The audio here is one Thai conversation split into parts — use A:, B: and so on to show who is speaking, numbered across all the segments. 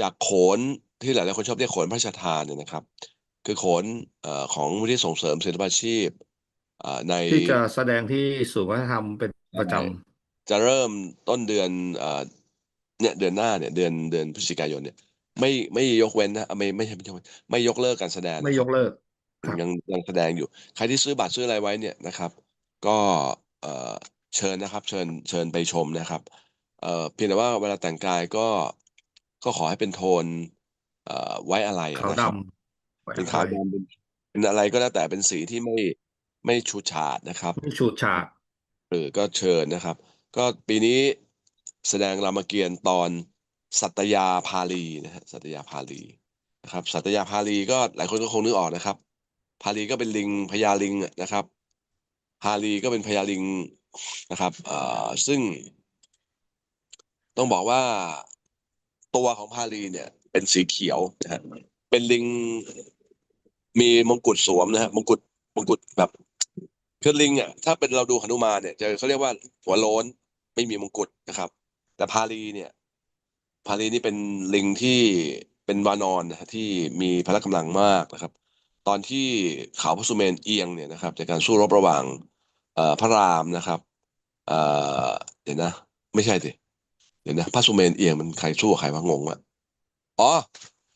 A: จากโขนที่หลายๆคนชอบเรียกโขนพระราชทานเนี่ยนะครับ คือโขนเอ่อของมูลที่ส่งเสริมศิลปาชีพเอ่อใน
B: ที่จะแสดงที่ศูนย์วัฒนธรรมเป็นประจำ
A: จะเริ่มต้นเดือนเอ่อเนี่ยเดือนหน้าเนี่ยเดือนเดือนพฤศจิกายนเนี่ย ไม่ไม่ยกเว้นนะอะไม่ไม่ใช่ไม่ใช่ไม่ยกเลิกการแสดง
B: ไม่
A: นะค
B: ย
A: รับ
B: กเลิกครับ
A: ยังยังแสดงอยู่ ใครที่ซื้อบัตรซื้ออะไรไว้เนี่ยนะครับ ก็เอ่อเชิญนะครับ เชิญเชิญไปชมนะครับเอ่อเพียงแต่ว่าเวลาแต่งกายก็ ก็ขอให้เป็นโทนเอ่อไว้อะไรอะ
B: ขาว
A: นะ
B: ด
A: ครับำ
B: ไว้
A: เป็น
B: อะ
A: ขาว
B: ไร
A: ดำเป็นเป็นอะไรก็แล้วแต่เป็นสีที่ไม่ไม่ฉูดฉาดนะครับ
B: ไม่ฉูดฉาด
A: เออก็เชิญนะครับ ก็ปีนี้แสดงรามเกียรติ์ตอนสัตยาภาลีนะฮะสัตยาภาลีนะครับ สัตยาภาลีก็หลายคนก็คงนึกออกนะครับภาลีก็เป็นลิงพญาลิงอะนะครับภาลีก็เป็นพญาลิงนะครับเอ่อซึ่ง ต้องบอกว่า ตัวของภาลีเนี่ย เป็นสีเขียวนะฮะเป็นลิงมีมงกุฎสวมนะฮะมงกุฎมงกุฎแบบคือลิงอะถ้าเป็นเราดูหนุมานเนี่ยจะเขาเรียกว่าหัวโล้นไม่มีมงกุฎนะครับ แต่พาลีเนี่ยพาลีนี่เป็นลิงที่เป็นวานอนนะที่มีพละกำลังมากนะครับ ตอนที่เขาพระสุเมนเอียงเนี่ยนะครับจากการสู้รบระหว่างพระรามนะครับเออเดี๋ยวนะ ไม่ใช่สิ เดี๋ยวนะพระสุเมนเอียงมันใครสู้กับใครวะงงวะอ๋อ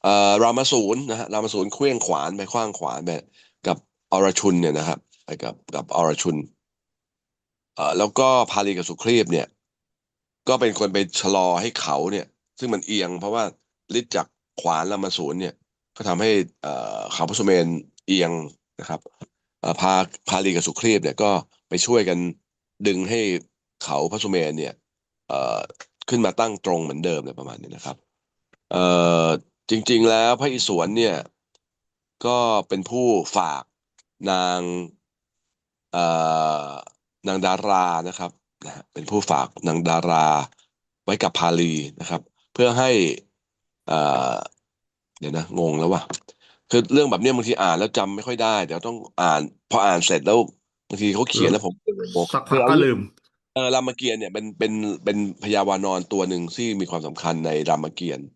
A: เอ่อรามาสูรนะฮะรามาสูรเคลื่องขวานไปขว้างขวานไปกับอรชุนเนี่ยนะครับไปกับกับอรชุนเอ่อแล้วก็พาลีกับสุครีพเนี่ย ก็เป็นคนไปชะลอให้เขาเนี่ย ซึ่งมันเอียง เพราะว่าฤทธิ์จากขวานรามาสูรเนี่ย ก็ทำให้เอ่อเขาพระสุเมนเอียงนะครับเอ่อพาพาลีกับสุครีพเนี่ยก็ไปช่วยกันดึงให้เขาพระสุเมนเนี่ยเอ่อ ขึ้นมาตั้งตรงเหมือนเดิมเลยประมาณนี้นะครับเอ่อจริง ๆ แล้วพระอิศวรเนี่ยก็เป็นผู้ฝากนางเอ่อนางดารานะครับนะเป็นผู้ฝากนางดาราไว้กับพาลีนะครับ เพื่อให้เอ่อเดี๋ยวนะงงแล้วว่ะคือเรื่องแบบนี้บางทีอ่านแล้วจำไม่ค่อยได้ เดี๋ยวต้องอ่านพออ่านเสร็จแล้วบางทีเขาเขียนแล้วผม
B: สักพั
A: ก
B: ก็ลืม
A: เออรามเกียรติ์เนี่ยเป็นเป็นเป็นพญาวานอนตัวหนึ่งที่มีความสำคัญในรามเกียรติ์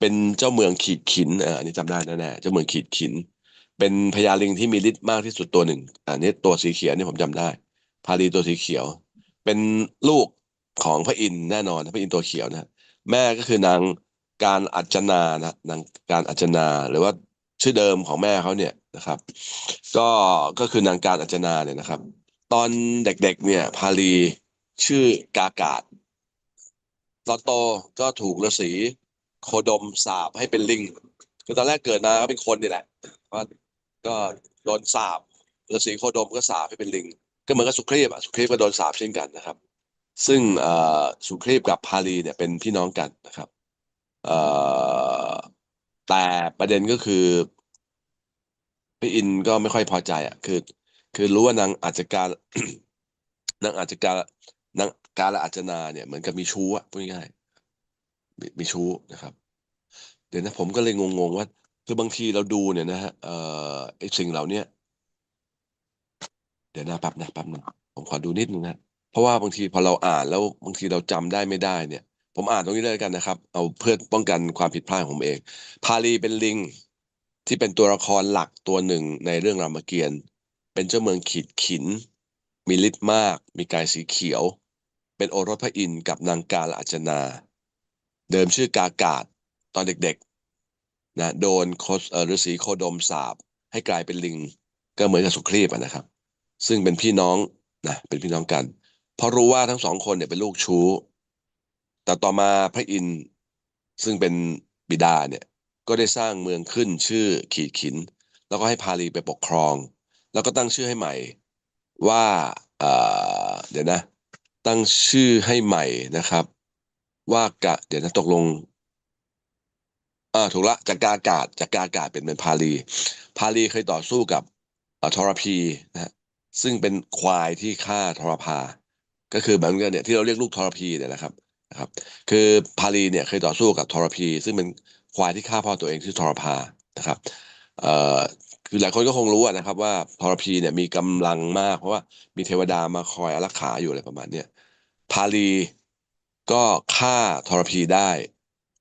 A: เป็นเจ้าเมืองขีดขินอออันนี้จำได้แน่ๆเจ้าเมืองขีดขิน เป็นพญาลิงที่มีฤทธิ์มากที่สุดตัวหนึ่งอันนี้ตัวสีเขียวนี่ผมจำได้ พาลีตัวสีเขียว เป็นลูกของพระอินทร์แน่นอนพระอินทร์ตัวเขียวนะฮะแม่ก็คือนางการอัจนานะนางการอัจนาหรือว่าชื่อเดิมของแม่เขาเนี่ยนะครับ ก็ก็คือนางการอัจนาเนี่ยนะครับ ตอนเด็กๆเนี่ยพาลี ชื่อกากาศตอนโตก็ถูกฤาษีโคดมสาปให้เป็นลิงคือตอนแรกเกิดมาก็เป็นคนนี่แหละก็ก็โดนสาปฤาษีโคดมก็สาปให้เป็นลิง ก็เหมือนกับสุครีพอะสุครีพก็โดนสาปเช่นกันนะครับ ซึ่งสุครีพกับพาลีเนี่ยเป็นพี่น้องกันนะครับแต่ประเด็นก็คือพระอินก็ไม่ค่อยพอใจอะคือ คือรู้ว่านางอาจจะการนางอาจจะการ นางการละอาจนาเนี่ยเหมือนกับมีชู้อะพูดง่ายๆมีมีชู้นะครับ เดี๋ยวนะผมก็เลยงงๆว่า คือบางทีเราดูเนี่ยนะฮะเอ่อไอ้สิ่งเหล่าเนี้ยเดี๋ยวนะแป๊บนะแป๊บนึงผมขอดูนิดนึงนะเพราะว่าบางทีพอเราอ่านแล้วบางทีเราจำได้ไม่ได้เนี่ย ผมอ่านตรงนี้เลยกันนะครับ เอาเพื่อป้องกันความผิดพลาดของผมเอง พาลีเป็นลิงที่เป็นตัวละครหลักตัวหนึ่งในเรื่องรามเกียรติ์เป็นเจ้าเมืองขีดขิน มีฤทธิ์มาก มีกายสีเขียว เป็นโอรสพระอินทร์กับนางกาลอาจนา เดิมชื่อกากาศตอนเด็กๆนะโดนโคสฤาษีโคดมสาปให้กลายเป็นลิงก็เหมือนกับสุครีพนะครับ ซึ่งเป็นพี่น้องนะเป็นพี่น้องกันเพราะรู้ว่าทั้งสองคนเนี่ยเป็นลูกชู้ แต่ต่อมาพระอินทร์ซึ่งเป็นบิดาเนี่ยก็ได้สร้างเมืองขึ้นชื่อขีดขิน แล้วก็ให้พาลีไปปกครอง แล้วก็ตั้งชื่อให้ใหม่ว่าเเดี๋ยวนะ ตั้งชื่อให้ใหม่นะครับ ว่ากะเดี๋ยวนะตกลงอ่าถูกละจากกากาศจากกากาศเป็นเป็นพาลี พาลีเคยต่อสู้กับเอ่อทรพีนะฮะซึ่งเป็นควายที่ฆ่าทรพา ก็คือเหมือนกันเนี่ยที่เราเรียกลูกทรพีเนี่ยนะครับนะครับ คือพาลีเนี่ยเคยต่อสู้กับทรพี ซึ่งเป็นควายที่ฆ่าพ่อตัวเองชื่อทรพานะครับเอ่อคือหลายคนก็คงรู้นะครับว่าทรพีเนี่ยมีกำลังมาก เพราะว่ามีเทวดามาคอยอารักขาอยู่อะไรประมาณเนี้ย พาลีก็ฆ่าทรพีได้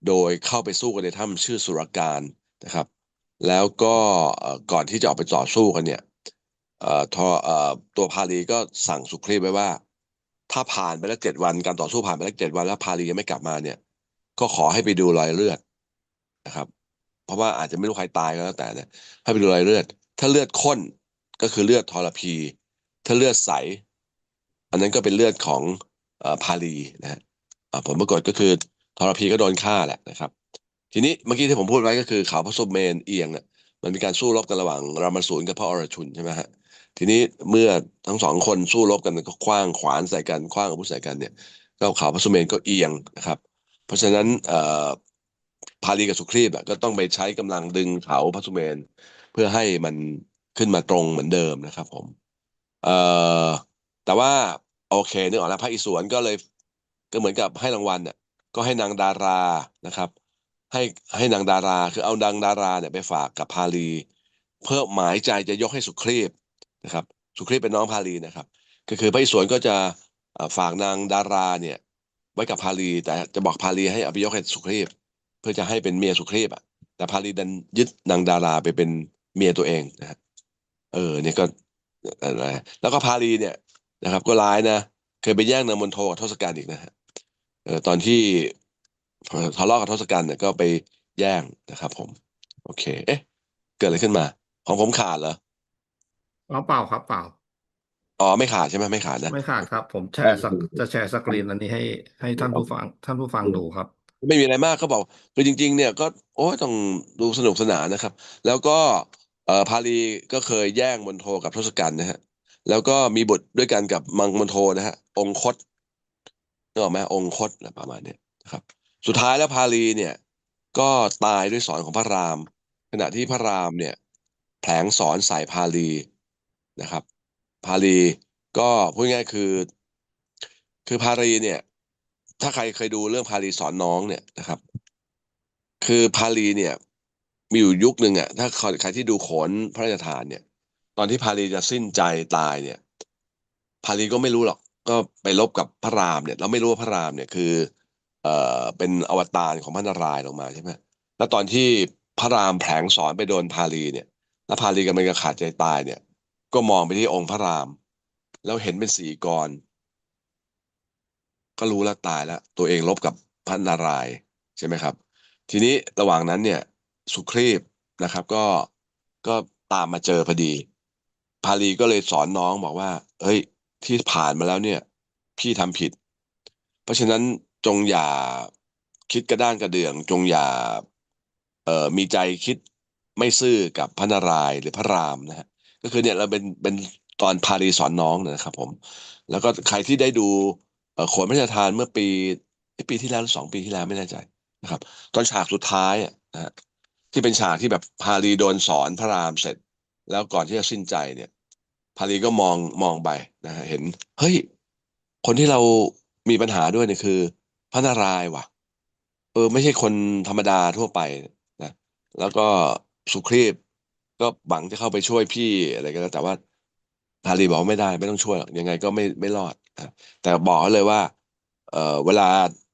A: โดยเข้าไปสู้กันในถ้ำชื่อสุรการนะครับ แล้วก็ก่อนที่จะออกไปต่อสู้กันเนี่ยตัวพาลีก็สั่งสุครีพไว้ว่า ถ้าผ่านไปแล้วเจ็ดวันการต่อสู้ผ่านไปแล้วเจ็ดวันแล้วพาลียังไม่กลับมาเนี่ย ก็ขอให้ไปดูรอยเลือดนะครับ เพราะว่าอาจจะไม่รู้ใครตายก็แล้วแต่เนี่ยให้ไปดูรอยเลือด ถ้าเลือดข้นก็คือเลือดทรพี ถ้าเลือดใส อันนั้นก็เป็นเลือดของ พาลีนะฮะอ่าผลปรากฏก็คือทรพีก็โดนฆ่าแหละนะครับ ทีนี้เมื่อกี้ที่ผมพูดไว้ก็คือเขาพระสุเมนเอียงอะมันมีการสู้รบกันระหว่างรามาสูรกับพระอรชุนใช่ไหมฮะทีนี้เมื่อทั้งสองคนสู้รบกันก็คว้างขวานใส่กันคว้างอาวุธใส่กันเนี่ยก็เขาพระสุเมนก็เอียงนะครับ เพราะฉะนั้นอ่อพาลีกับสุครีพอะก็ต้องไปใช้กำลังดึงเขาพระสุเมน เพื่อให้มันขึ้นมาตรงเหมือนเดิมนะครับผมเอ่อแต่ว่า โอเคนึกออกแล้วพระอิศวรก็เลยก็เหมือนกับให้รางวัลเนี่ยก็ให้นางดารานะครับ ให้ให้นางดาราคือเอานางดาราเนี่ยไปฝากกับพาลี เพื่อหมายใจจะยกให้สุครีพนะครับ สุครีพเป็นน้องพาลีนะครับ ก็คือพระอิศวรก็จะฝากนางดาราเนี่ย ไว้กับพาลี แต่จะบอกพาลีให้เอาไปยกให้สุครีพเพื่อจะให้เป็นเมียสุครีพอะแต่พาลีดันยึดนางดาราไปเป็นเมียตัวเองนะฮะเออเนี่ยก็อะไรแล้วก็พาลีเนี่ย นะครับ ก็ร้ายนะ เคยไปแย่งนางมณโทกับทศกัณฐ์อีกนะฮะเออตอนที่เอ่อทะเลาะกับทศกัณฐ์เนี่ยก็ไปแย่งนะครับผม โอเค เอ๊ะ เกิดอะไรขึ้นมา ของผมขาดเหรอ
B: อ๋อเปล่าครับเปล่า
A: อ๋อไม่ขาดใช่ไหมไม่ขาดนะ
B: ไม่ขาดครับ ผมแช
A: เออ
B: ร์สกจะแชร์สกรีนอันนี้ให้ให้ท่านผู้ฟัง ท่านผู้ฟังดูครับ
A: ไม่มีอะไรมากเขาบอกคือจริง ๆ เนี่ยก็โอ้ยต้องดูสนุกสนานนะครับ แล้วก็เอ่อพาลีก็เคยแย่งมณโทกับทศกัณฐ์นะฮะ แล้วก็มีบุตรด้วยกันกับมังมณโทนะฮะ องคตนึกออกไหมองคตอะประมาณเนี้ยนะครับ สุดท้ายแล้วพาลีเนี่ย ก็ตายด้วยสอนของพระราม ขณะที่พระรามเนี่ยแผลงสอนใส่พาลีนะครับ พาลีก็พูดง่ายคือ คือพาลีเนี่ย ถ้าใครเคยดูเรื่องพาลีสอนน้องเนี่ยนะครับ คือพาลีเนี่ย มีอยู่ยุคหนึ่งอะถ้าใครที่ดูโขนพระราชทานเนี่ย อนที่พาลีจะสิ้นใจตายเนี่ย พาลีก็ไม่รู้หรอก ก็ไปลบกับพระรามเนี่ย เราไม่รู้ว่าพระรามเนี่ยคือ เอ่อเป็นอวตารของพระนารายณ์ลงมาใช่ไหมแล้วตอนที่พระรามแผลงสอนไปโดนพาลีเนี่ย แล้วพาลีกำลังจะขาดใจตายเนี่ย ก็มองไปที่องค์พระราม แล้วเห็นเป็นสีกร ก็รู้แล้วตายแล้ว ตัวเองลบกับพระนารายณ์ใช่ไหมครับ ทีนี้ระหว่างนั้นเนี่ยสุครีพนะครับ ก็ก็ตามมาเจอพอดี พาลีก็เลยสอนน้องบอกว่า เฮ้ย ที่ผ่านมาแล้วเนี่ย พี่ทำผิด เพราะฉะนั้นจงอย่าคิดกระด้างกระเดื่อง จงอย่าเอ่อมีใจคิดไม่ซื่อกับพระนารายณ์หรือพระรามนะฮะก็คือเนี่ยเราเป็นเป็นตอนพาลีสอนน้องนะครับผม แล้วก็ใครที่ได้ดูโขนพระราชทานเมื่อปีปีที่แล้วหรือสองปีที่แล้วไม่แน่ใจนะครับ ตอนฉากสุดท้ายนะฮะที่เป็นฉากที่แบบพาลีโดนสอนพระรามเสร็จ แล้วก่อนที่จะสิ้นใจเนี่ยพาลีก็มองมองไปนะฮะเห็น เฮ้ย คนที่เรามีปัญหาด้วยเนี่ยคือ พระนารายณ์ว่ะ เออ ไม่ใช่คนธรรมดาทั่วไปนะแล้วก็สุครีพก็หวังจะเข้าไปช่วยพี่อะไรก็แล้วแต่ว่าพาลีบอกว่าไม่ได้ไม่ต้องช่วยหรอกยังไงก็ไม่ไม่รอดนะแต่บอกเลยว่า เออเวลา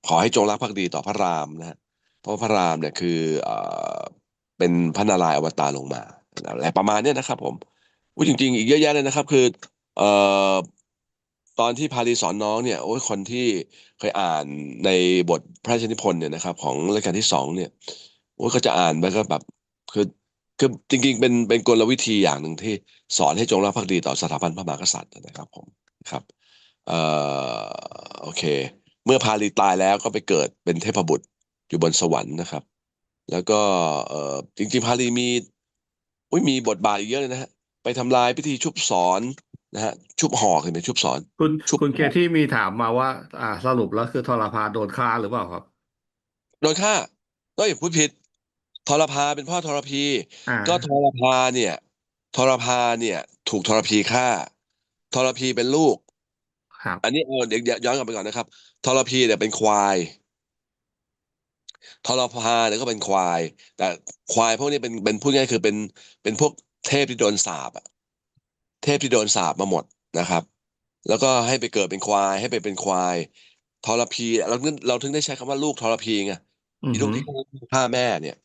A: ขอให้จงรักภักดีต่อพระรามนะเพราะพระรามเนี่ยคือเอ่อเป็นพระนารายณ์อวตารลงมา อะไรประมาณเนี้ยนะครับ ผมอุ้ยจริง ๆ อีกเยอะแยะเลยนะครับ คือเอ่อตอนที่พาลีสอนน้องเนี่ยโอ้ยคนที่เคยอ่านในบทพระราชนิพนธ์เนี่ยนะครับ ของรัชกาลที่สองเนี่ยโอ้ยก็จะอ่านไปก็แบบคือคือจริง ๆ เป็นเป็นกลวิธีอย่างหนึ่งที่สอนให้จงรักภักดีต่อสถาบันพระมหากษัตริย์นะครับผมครับเอ่อโอเค เมื่อพาลีตายแล้วก็ไปเกิดเป็นเทพบุตรอยู่บนสวรรค์นะครับ แล้วก็เอ่อจริงๆพาลีมี อุ้ยมีบทบาทอีกเยอะเลยนะฮะไปทำลายพิธีชุบสอนนะฮะชุบหอกเห็นไหมชุบสอน
B: คุณ
A: ชุบ
B: คุณเคที่มีถามมาว่า อ่า สรุปแล้วคือทรพาโดนฆ่าหรือเปล่าครับ
A: โดนฆ่าก็อย่าพูดผิดทรพาเป็นพ่อทรพี
B: อ่า
A: ก็ทรพาเนี่ยทรพาเนี่ย ถูกทรพีฆ่าทรพีเป็นลูก
B: ครับ
A: อันนี้เอาเดี๋ยวย้อนกลับไปก่อนนะครับทรพีเนี่ยเป็นควาย ทรพาเนี่ยก็เป็นควาย แต่ควายพวกนี้เป็นเป็นพูดง่ายๆคือเป็นเป็นพวกเทพที่โดนสาปอะเทพที่โดนสาปมาหมดนะครับ แล้วก็ให้ไปเกิดเป็นควาย ให้ไปเป็นควายทรพีเราถึงเราถึงได้ใช้คำว่าลูกทรพีไง
B: อือ
A: อีลู
B: ฮึ
A: กที่ฆ่าแม่เนี่ย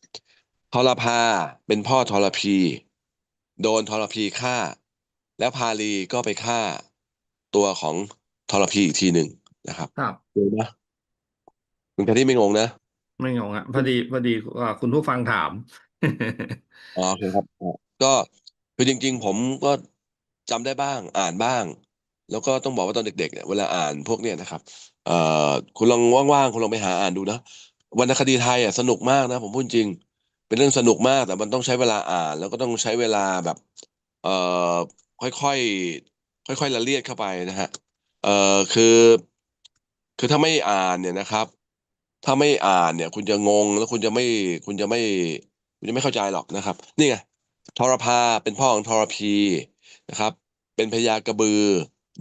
A: ทรพาเป็นพ่อทรพี โดนทรพีฆ่า แล้วพาลีก็ไปฆ่าตัวของทรพีอีกทีหนึ่งนะครับ
B: ครับ
A: งงนะคุณแพทที่ไม่งงนะ
B: ไม่งงอะพอดีพอดีคุณผู้ฟังถาม
A: อ๋อโอเคครับ ก็คือจริง ๆ ผมก็จำได้บ้าง อ่านบ้าง แล้วก็ต้องบอกว่าตอนเด็กๆเนี่ยเวลาอ่านพวกเนี้ยนะครับ เอ่อคุณลองว่างๆคุณลองไปหาอ่านดูนะวรรณคดีไทยอะสนุกมากนะ ผมพูดจริง เป็นเรื่องสนุกมากแต่มันต้องใช้เวลาอ่าน แล้วก็ต้องใช้เวลาแบบ เอ่อค่อยๆค่อยๆละเลียดเข้าไปนะฮะเอ่อคือ คือถ้าไม่อ่านเนี่ยนะครับ ถ้าไม่อ่านเนี่ย คุณจะงงแล้วคุณจะไม่คุณจะไม่ คุณจะไม่เข้าใจหรอกนะครับ นี่ไงทรพาเป็นพ่อของทรพีนะครับ เป็นพญากระบือ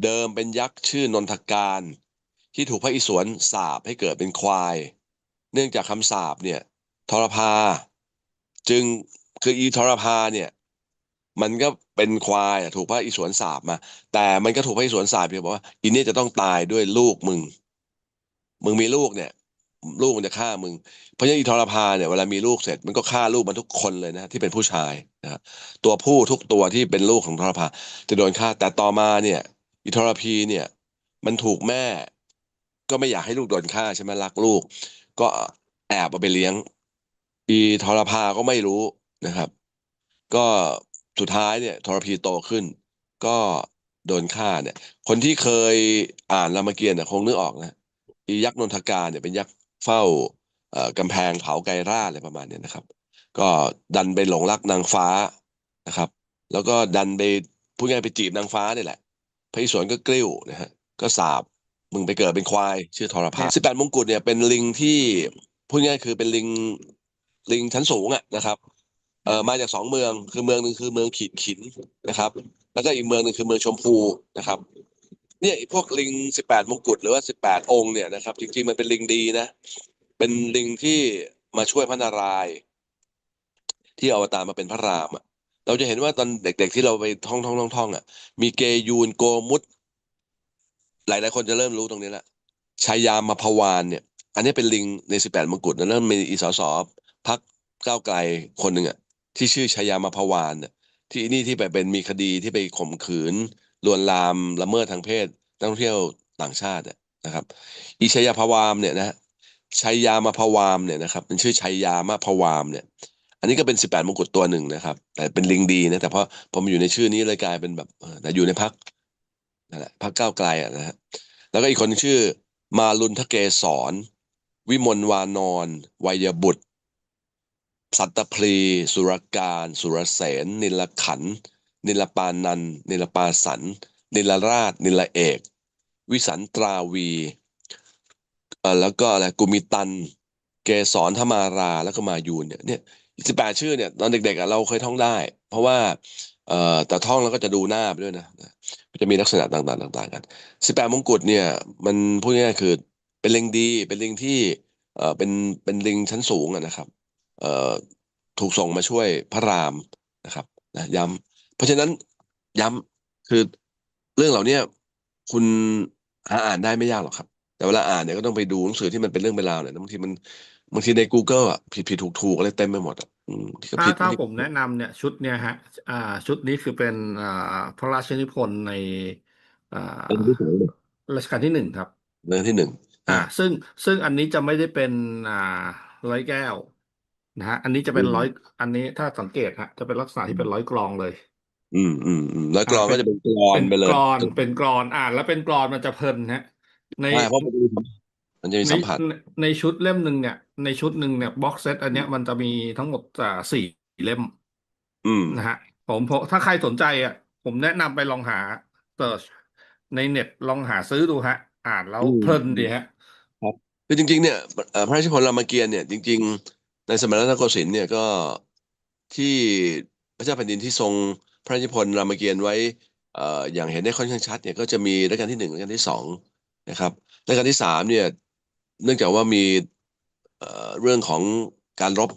A: เดิมเป็นยักษ์ชื่อนนทการ ที่ถูกพระอิศวรสาปให้เกิดเป็นควาย เนื่องจากคำสาปเนี่ยทรพาจึงคืออีทรพาเนี่ย มันก็เป็นควายถูกพระอิศวรสาปมา แต่มันก็ถูกพระอิศวรสาปเพียงบอกว่าอีเนี่ยจะต้องตายด้วยลูกมึง มึงมีลูกเนี่ย ลูกมันจะฆ่ามึง เพราะฉะนั้นอีทรพาเนี่ยเวลามีลูกเสร็จมันก็ฆ่าลูกมันทุกคนเลยนะที่เป็นผู้ชายนะตัวผู้ทุกตัวที่เป็นลูกของทรพาจะโดนฆ่าแต่ต่อมาเนี่ยอีทรพีเนี่ย มันถูกแม่ ก็ไม่อยากให้ลูกโดนฆ่าใช่ไหมรักลูก ก็แอบเอาไปเลี้ยง อีทรพาก็ไม่รู้นะครับ ก็สุดท้ายเนี่ยทรพีโตขึ้น ก็โดนฆ่าเนี่ย คนที่เคยอ่านรามเกียรติ์เนี่ยคงนึกออกนะอียักษ์นนทการเนี่ยเป็นยักษ์ เฝ้ากำแพงเผาไกรราอะไรประมาณเนี้ยนะครับ ก็ดันไปหลงรักนางฟ้านะครับ แล้วก็ดันไปพูดง่ายไปจีบนางฟ้านี่แหละพระอิศวรก็กลิ้วนะฮะก็สาบมึงไปเกิดเป็นควาย ชื่อทรพาสิบแปดมงกุฎเนี่ยเป็นลิงที่พูดง่ายคือเป็นลิงลิงชั้นสูงอะนะครับเอ่อมาจากสองเมืองคือเมืองหนึ่งคือเมืองขีดขินนะครับ แล้วก็อีกเมืองหนึ่งคือเมืองชมพูนะครับ เนี่ยพวกลิงสิบแปดมงกุฎหรือว่าสิบแปดองค์เนี่ยนะครับ จริงๆ มันเป็นลิงดีนะ เป็นลิงที่มาช่วยพระนารายณ์ที่อวตารมาเป็นพระรามอะเราจะเห็นว่าตอนเด็กๆที่เราไปท่องท่องท่องท่องอะ มีเกยูนโกมุตหลายๆคนจะเริ่มรู้ตรงนี้ละชายามาพวานเนี่ย อันนี้เป็นลิงในสิบแปดมงกุฎนะเริ่มมีอีสสพักก้าวไกลคนหนึ่งอะที่ชื่อชายามาพวานเนี่ยที่นี่ที่ไปเป็นมีคดีที่ไปข่มขืน ลวนลามละเมิดทางเพศนักท่องเที่ยวต่างชาตินะครับอีชายาพวามเนี่ยนะฮะชายามาพวามเนี่ยนะครับมันชื่อชายามาพวามเนี่ย อันนี้ก็เป็นสิบแปดมงกุฎตัวหนึ่งนะครับ แต่เป็นลิงดีนะแต่เพราะพอมาอยู่ในชื่อนี้เลยกลายเป็นแบบแต่อยู่ในพักนั่นแหละพักก้าวไกลอะนะฮะแล้วก็อีกคนชื่อมาลุนทะเกศรวิมลวานอนวัยบุตร สัตตพลี สุรการ สุรเสนนิลขันธ์ นิลปานันนิลปาสันนิลราชนิลเอก วิสันตราวีเอ่อแล้วก็อะไรกุมิตัน เกสรธมาราแล้วก็มายูนเนี่ยเนี่ยสิบแปดชื่อเนี่ยตอนเด็กๆเราเคยท่องได้ เพราะว่าเอ่อแต่ท่องแล้วก็จะดูหน้าไปด้วยนะจะมีลักษณะต่างๆต่างๆกันสิบแปดมงกุฎเนี่ยมันพูดง่ายๆคือเป็นลิงดีเป็นลิงที่เอ่อเป็นเป็นลิงชั้นสูงนะครับเอ่อถูกส่งมาช่วยพระรามนะครับนะย้ำ เพราะฉะนั้นย้ำคือเรื่องเหล่าเนี้ยคุณหาอ่านได้ไม่ยากหรอกครับ แต่เวลาอ่านเนี่ยก็ต้องไปดูหนังสือที่มันเป็นเรื่องเป็นราวเนี่ยบางทีมันบางทีใน Google อะผิดผิดถูกถูกอะไรเต็มไปหมดอะอืมที่ก็
B: ถ้า
A: ผิด
B: ถ้า
A: ที่
B: ผมแนะนำเนี่ยชุดเนี่ยฮะอ่าชุดนี้คือเป็นอ่าพระราชนิพนธ์ในอ่า
A: เป็นที่สองเลย
B: รัชกาลที่หนึ่งครับ
A: เรื่องที่หนึ่ง
B: อ่า
A: อ่า
B: ซึ่งซึ่งอันนี้จะไม่ได้เป็นอ่าร้อยแก้วนะฮะอันนี้จะเป็น
A: อืม
B: ร้อยอันนี้ถ้าสังเกตฮะจะเป็นลักษณะที่เป็นร้อยกลองเลย
A: อืมอืมอืมแล้วกรอน
B: อ่า
A: ก็
B: เป็น
A: จะเป็นกรอน
B: เป็น
A: ไปเล
B: ก
A: ย
B: รอนเป็นกรอนอ่านแล้วเป็นกรอนมันจะเพลินฮะใน
A: ใช่เพราะมันจะมีสัมมันจะมี
B: ใน
A: สัมผัส
B: ในในชุดเล่มหนึ่งเนี่ย ในชุดหนึ่งเนี่ยบ็อกเซตอันเนี้ยมันจะมีทั้งหมดอ่าสี่เล่ม
A: อืม
B: นะฮะผมผมถ้าใครสนใจอะ ผมแนะนำไปลองหาเสิร์ชในเน็ตลองหาซื้อดูฮะ อ่านแล้ว
A: อืม
B: เพลินดีฮะ
A: ครับคือจริง ๆ เนี่ยเอ่อพระราชพลรามเกียรติ์เนี่ยจริง ๆ ในสมัยรัตนโกสินทร์เนี่ยก็ที่พระเจ้าแผ่นดินที่ทรง พระราชพลรามเกียรติ์ไว้อย่างเห็นได้ค่อนข้างชัดเนี่ยก็จะมีรัชกาลที่หนึ่งรัชกาลที่สองนะครับรัชกาลที่สามเนี่ยเนื่องจากว่ามีเรื่องของการรบ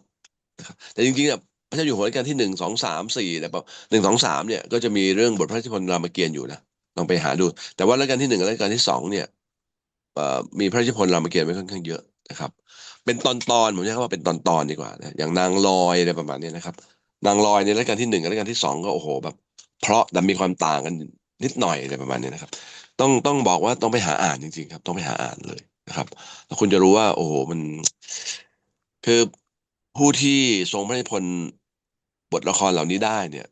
A: แต่จริงๆเนี่ยพระเจ้าอยู่หัวรัชกาลที่หนึ่งสองสามสี่เนี่ยหนึ่งสองสามเนี่ยก็จะมีเรื่องบทพระราชพลรามเกียรติ์อยู่นะลองไปหาดู แต่ว่ารัชกาลที่หนึ่งรัชกาลที่สองเนี่ยมีพระราชพลรามเกียรติ์ไว้ค่อนข้างเยอะนะครับ เป็นตอนตอนๆผมใช้คำว่าเป็นตอนตอนๆดีกว่านะอย่างนางลอยอะไรประมาณนี้นะครับ นางลอยในรายการที่หนึ่งกับรายการที่สองก็โอ้โหแบบ เพราะแต่มีความต่างกันนิดหน่อยอะไรประมาณนี้นะครับ ต้องต้องบอกว่าต้องไปหาอ่านจริง ๆ ครับ ต้องไปหาอ่านเลยนะครับแล้วคุณจะรู้ว่า โอ้โหมัน คือผู้ที่ทรงพระนิพนธ์บทละครเหล่านี้ได้เนี่ย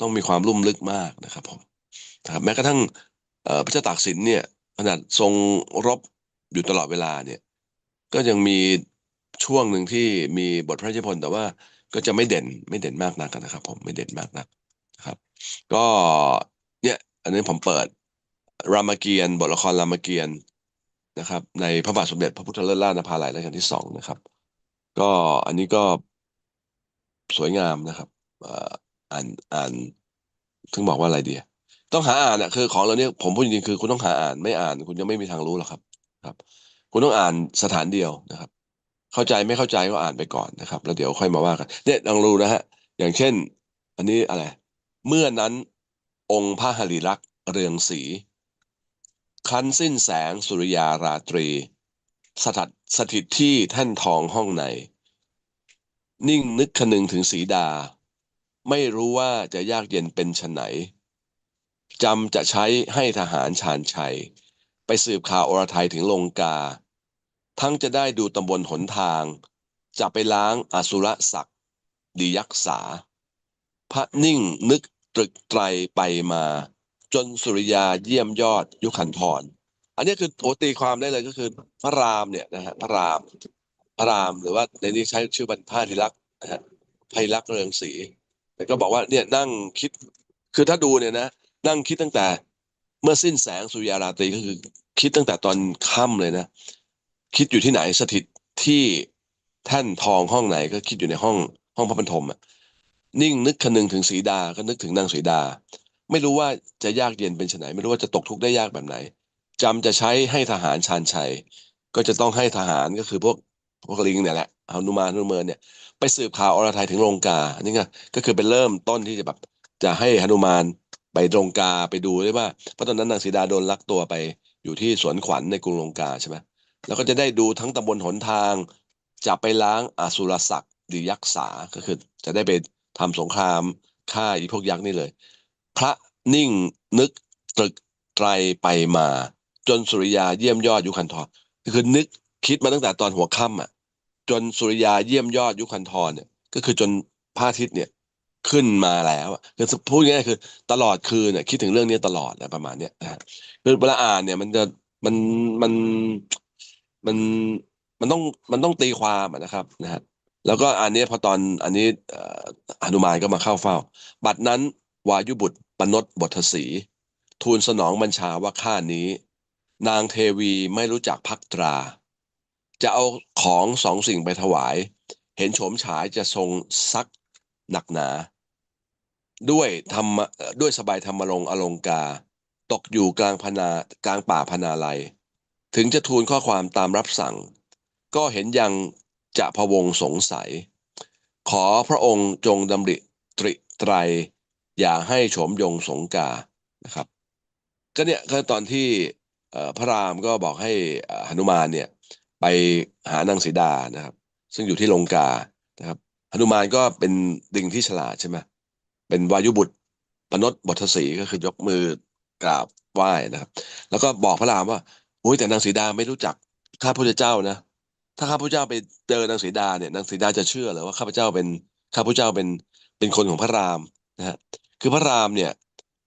A: ต้องมีความลุ่มลึกมากนะครับผมนะครับ แม้กระทั่งพระเจ้าตากสินเนี่ยขนาดทรงรบอยู่ตลอดเวลาเนี่ย ก็ยังมีช่วงหนึ่งที่มีบทพระราชนิพนธ์แต่ว่า ก็จะไม่เด่นไม่เด่นมากนักนะครับ ผมไม่เด่นมากนักนะครับ ก็เนี่ยอันนี้ผมเปิดรามเกียรติ์บทละครรามเกียรติ์นะครับ ในพระบาทสมเด็จพระพุทธเลิศล่านภาลัยรัชกาลที่สองนะครับ ก็อันนี้ก็สวยงามนะครับอ่านอ่านถึงบอกว่าอะไรเดีอะต้องหาอ่านอะคือของเราเนี่ยผมพูดจริงๆคือคุณต้องหาอ่านไม่อ่าน คุณยังไม่มีทางรู้หรอกครับ ครับ คุณต้องอ่านสถานเดียวนะครับ เข้าใจไม่เข้าใจก็อ่านไปก่อนนะครับ แล้วเดี๋ยวค่อยมาว่ากันเนี่ยลองดูนะฮะอย่างเช่น อันนี้อะไร เมื่อนั้นองค์พระหริลักษ์เรืองสีคันสิ้นแสงสุริยาราตรี สถัดสถิตที่แท่นทองห้องในนิ่งนึกคนึงถึงสีดา ไม่รู้ว่าจะยากเย็นเป็นชนไหนจำจะใช้ให้ทหารชาญชัย ไปสืบข่าวอรไทยถึงลงกา ทั้งจะได้ดูตำบลหนทาง จะไปล้างอสุรศักดิ์ดียักษา พระนิ่งนึกตรึกไตรไปมา จนสุริยาเยี่ยมยอดยุคันธรอันนี้คือโอตีความได้เลยก็คือพระรามเนี่ยนะฮะพระรามพระรามหรือว่าในนี้ใช้ชื่อบรรพาธิลักษ์นะฮะไพลักษ์เรืองศรีแต่ก็บอกว่าเนี่ยนั่งคิดคือถ้าดูเนี่ยนะนั่งคิดตั้งแต่เมื่อสิ้นแสงสุริยาราตรีก็คือคิดตั้งแต่ตอนค่ำเลยนะ คิดอยู่ที่ไหนสถิตที่แท่นทองห้องไหนก็คิดอยู่ในห้องห้องพระบรรทมอะนิ่งนึกคนึงถึงสีดาก็นึกถึงนางสีดา ไม่รู้ว่าจะยากเย็นเป็นไฉนไม่รู้ว่าจะตกทุกข์ได้ยากแบบไหนจำจะใช้ให้ทหารชาญชัย ก็จะต้องให้ทหารก็คือพวกพวกลิงเนี่ยแหละฮานุมานฮานุเมินเนี่ยไปสืบข่าวอรไทยถึงลงกาอันนี้ไงก็คือเป็นเริ่มต้นที่จะแบบจะให้หนุมานไปลงกาไปดูได้ว่าเพราะตอนนั้นนางสีดาโดนลักตัวไปอยู่ที่สวนขวัญในกรุงลงกาใช่ไหม แล้วก็จะได้ดูทั้งตำบลหนทาง จะไปล้างอสุรศักดิ์หรือยักษ์สาก็คือ จะได้ไปทำสงครามฆ่าอีพวกยักษ์นี่เลย พระนิ่งนึกตรึกไตรไปมา จนสุริยาเยี่ยมยอดยุคันธรคือนึกคิดมาตั้งแต่ตอนหัวค่ำอะ จนสุริยาเยี่ยมยอดยุคันธรเนี่ย ก็คือจนพระอาทิตย์เนี่ยขึ้นมาแล้วคือพูดง่ายคือ ตลอดคืนเนี่ยคิดถึงเรื่องนี้ตลอดนะประมาณเนี้ยนะคือเวลาอ่านเนี่ยมันจะมันมัน มันมันต้องมันต้องตีความนะครับนะฮะแล้วก็อันนี้พอตอนอันนี้อนุมานก็มาเข้าเฝ้า บัดนั้นวายุบุตรปนดบทสีทูลสนองบัญชาว่าข้านี้ นางเทวีไม่รู้จักพักตรา จะเอาของสองสิ่งไปถวาย เห็นโฉมฉายจะทรงซักหนักหนา ด้วยธรรมด้วยสบายธรรมรงอลงกา ตกอยู่กลางพนากลางป่าพนาลัย ถึงจะทูลข้อความตามรับสั่ง ก็เห็นยังจะพะวงสงสัย ขอพระองค์จงดำริตริไตร อย่าให้โฉมยงสงกานะครับ ก็เนี่ยก็ตอนที่พระรามก็บอกให้หนุมานเนี่ยไปหานางสีดานะครับ ซึ่งอยู่ที่ลงกานะครับหนุมานก็เป็นดิงที่ฉลาดใช่ไหมเป็นวายุบุตรปนดบทสีก็คือยกมือกราบไหว้นะครับ แล้วก็บอกพระรามว่า โอ้ยแต่นางสีดาไม่รู้จักข้าพุทธเจ้านะ ถ้าข้าพุทธเจ้าไปเจอนางสีดาเนี่ยนางสีดาจะเชื่อเหรือว่าข้าพเจ้าเป็นข้าพุทธเจ้าเป็นเป็นคนของพระรามนะฮะคือพระรามเนี่ย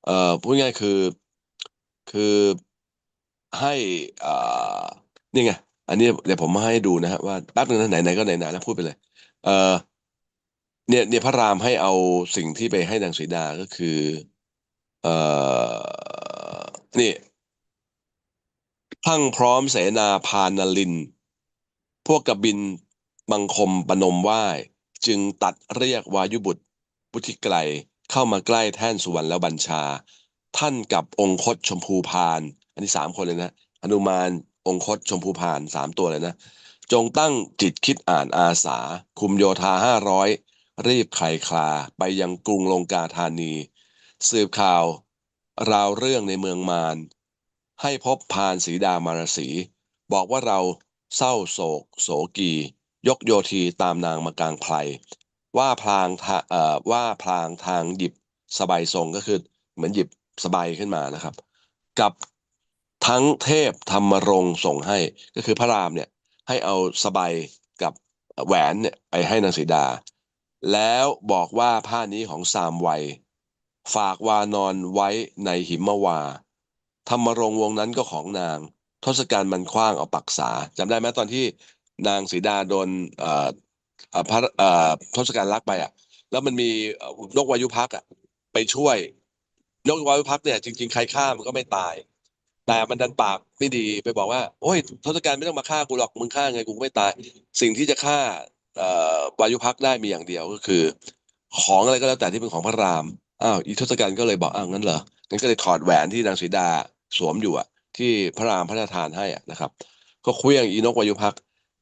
A: เอ่อพูดง่ายคือคือให้อ่านี่ไงอันนี้เดี๋ยวผมมาให้ดูนะฮะว่าแป๊บนึงนะไหนก็ไหนๆแล้วพูดไปเลย เอ่อเนี่ยเนี่ยพระรามให้เอาสิ่งที่ไปให้นางสีดาก็คือ เอ่อนี่ พังพร้อมเสนาพานลิน พวกกบินบังคมปนมไหว้จึงตัดเรียกวายุบุตรพุทธิไกรเข้ามาใกล้แท่นสุวรรณแล้วบัญชา ท่านกับองคตชมพูพานอันนี้สามคนเลยนะหนุมานองคตชมพูพานสามตัวเลยนะ จงตั้งจิตคิดอ่านอาสา คุมโยธาห้าร้อยรีบไขคลาไปยังกรุงลงกาธานี สืบข่าว ราวเรื่องในเมืองมาร ให้พบพานสีดามารสี บอกว่าเราเศร้าโศก โศกี ยกโยธีตามนางมากลางไพรว่าพลางทาเอ่อว่าพลางทางหยิบสบายทรงก็คือ เหมือนหยิบสบายขึ้นมานะครับ กับทั้งเทพธรรมรงส่งให้ก็คือพระรามเนี่ยให้เอาสบายกับแหวนเนี่ยไปให้นางสีดา แล้วบอกว่าผ้านี้ของสามวัย ฝากวานอนไว้ในหิมวา ธรรมรงวงนั้นก็ของนาง ทศกัณฐ์มันคว้างเอาปักษาจำได้ไหมตอนที่นางสีดาโดนพระทศกัณฐ์ลักไปอะ แล้วมันมีนกวายุพักอะ ไปช่วย นกวายุพักเนี่ยจริง ๆ ใครฆ่ามันก็ไม่ตาย แต่มันดันปากไม่ดีไปบอกว่า โอ้ยทศกัณฐ์ไม่ต้องมาฆ่ากูหรอกมึงฆ่าไงกูไม่ตาย สิ่งที่จะฆ่าวายุพักได้มีอย่างเดียวก็คือ ของอะไรก็แล้วแต่ที่เป็นของพระรามอ้าวอีทศกัณฐ์ก็เลยบอกอ้าวงั้นเหรองั้นก็เลยถอดแหวนที่นางสีดา สวมอยู่อะที่พระรามพระราชทานให้อะนะครับ ก็เคลี้ยงอีนกวายุพักษ์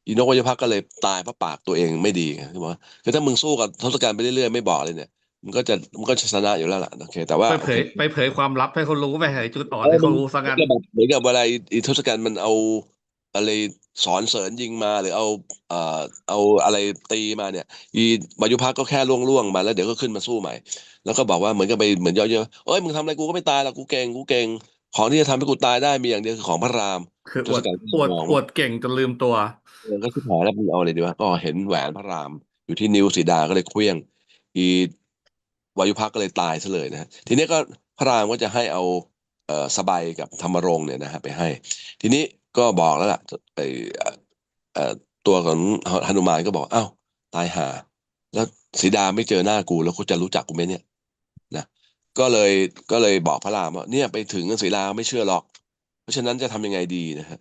A: อีนกวายุพักษ์ก็เลยตายเพราะปากตัวเองไม่ดีไงที่บอกว่าคือถ้ามึงสู้กับทศกัณฐ์ไปเรื่อยๆไม่บอกเลยเนี่ยมันก็จะมันก็ชนะอยู่แล้วล่ะโอเค แต่ว่า
B: ไปเผยไปเผยความลับให้เขารู้ไปเผยจุดอ่อน
A: เออ
B: ให้
A: มั
B: เขา
A: น
B: รู้ซะ
A: มั
B: งั้
A: น
B: น
A: จะแบบเหมือนกับเวลาอีอีทศกัณฐ์มันเอาอะไรสอนเสริญยิงมาหรือเอาเอ่อเอาอะไรตีมาเนี่ย อีวายุพักษ์ก็แค่ล่วงล่วงๆมาแล้วเดี๋ยวก็ขึ้นมาสู้ใหม่ แล้วก็บอกว่าเหมือนกับไปเหมือนเยอะๆเอ้ยมึงทำอะไรกูก็ไม่ตายหรอกกูเก่งกูเก่ง ของที่จะทำให้กูตายได้มีอย่างเดียวคือของพระราม
B: คือ
A: ท
B: อว
A: ศ
B: ด
A: กัณฐ์ก็
B: อวด
A: มอง
B: อวดเก่งจนลืมตัว
A: เออก็ชิบหายแล้วมึงเอาอะไรดีวะก็เห็นแหวนพระราม อยู่ที่นิ้วสีดาก็เลยเคลี้ยง อีวายุพักษ์ก็เลยตายซะเลยนะฮะทีนี้ก็พระรามก็จะให้เอาเอ่อสบายกับธรรมรงค์เนี่ยนะฮะไปให้ ทีนี้ก็บอกแล้วล่ะไอเอ่อเอ่อตัวของหนุมานก็บอกอ้าวตายห่าแล้วสีดาไม่เจอหน้ากูแล้วเขาจะรู้จักกูไหมเนี่ยนะ ก็เลยก็เลยบอกพระรามว่าเนี่ยไปถึงสีดาไม่เชื่อหรอก เพราะฉะนั้นจะทำยังไงดีนะฮะ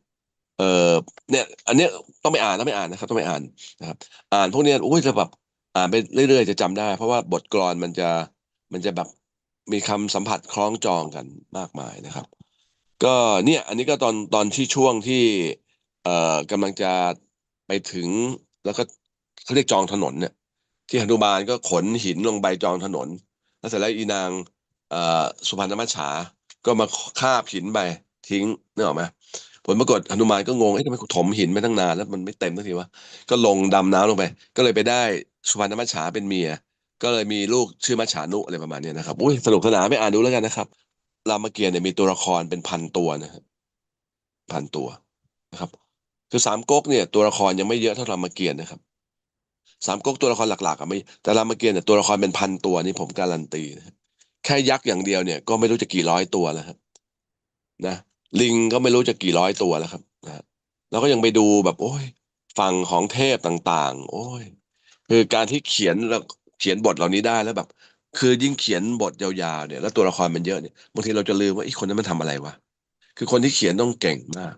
A: เออเนี่ยอันเนี้ยต้องไปอ่านต้องไปอ่านนะครับ ต้องไปอ่านนะครับ อ่านพวกเนี้ยโอ้ยจะแบบอ่านไปเรื่อยๆจะจำได้ เพราะว่าบทกลอนมันจะมันจะแบบมีคำสัมผัสคล้องจองกันมากมายนะครับ ก็เนี่ยอันนี้ก็ตอนตอนที่ช่วงที่เอ่อกำลังจะไปถึงแล้วก็เขาเรียกจองถนนเนี่ยที่หนุมานก็ขนหินลงไปจองถนน แล้วเสร็จแล้วอีนาง สุพรรณมัจฉา ก็มาคาบหินไปทิ้งนึกออกไหมผลปรากฏหนุมานก็งงเอ๊ะทำไมถมหินไม่ตั้งนานแล้วมันไม่เต็มสักทีวะก็ลงดำน้ำลงไป ก็เลยไปได้สุพรรณมัจฉาเป็นเมีย ก็เลยมีลูกชื่อมัจฉานุอะไรประมาณนี้นะครับอุ้ยสนุกสนานไม่อ่านดูแล้วกันนะครับรามเกียรติเนี่ยมีตัวละครเป็นพันตัวนะครับพันตัวนะครับ คือสามก๊กเนี่ยตัวละครยังไม่เยอะเท่ารามเกียรตินะครับสามก๊กตัวละครหลักๆอะไม่แต่รามเกียรติเนี่ยตัวละครเป็นพันตัวนี่ผมการันตีนะครับ แค่ยักษ์อย่างเดียวเนี่ยก็ไม่รู้จะกี่ร้อยตัวแล้วครับ นะลิงก็ไม่รู้จะกี่ร้อยตัวแล้วครับนะแล้วก็ยังไปดูแบบ โอ้ยฝั่งของเทพต่าง ๆ โอ้ย คือการที่เขียนแล้วเขียนบทเหล่านี้ได้แล้วแบบ คือยิ่งเขียนบทยาวๆเนี่ย แล้วตัวละครมันเยอะเนี่ยบางทีเราจะลืมว่าไอ้คนนั้นมันทำอะไรวะคือคนที่เขียนต้องเก่งมาก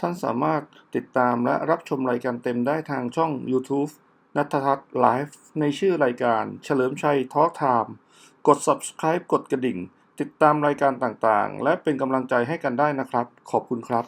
B: ท่านสามารถติดตามและรับชมรายการเต็มได้ทางช่อง YouTube นัททัศน์ไลฟ์ในชื่อรายการเฉลิมชัยทอล์กไทม์กด subscribe กดกระดิ่ง ติดตามรายการต่างๆ และเป็นกำลังใจให้กันได้นะครับ ขอบคุณครับ